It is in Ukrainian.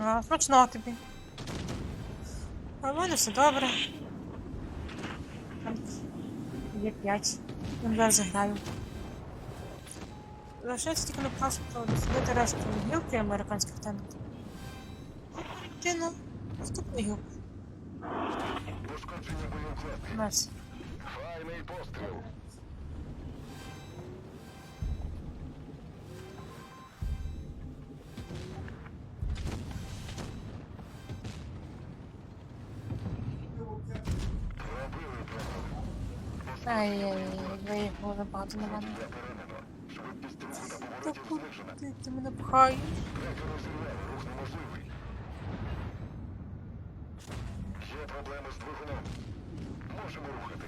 А, смачного тобі. А в мене все добре. Є п'ять. Я зараз заграю. Лишається тільки на паспорту дослідити решту гілки американських танків. Перейти наступну гілку. Пошкодження. Нас. Файний постріл. Ай-яй-яй, виїхало набагато на мене. Я поранено. Швидкість та Та куди знижена. ти, ти мене пхаєш? Є проблеми з двигуном. Можемо машину.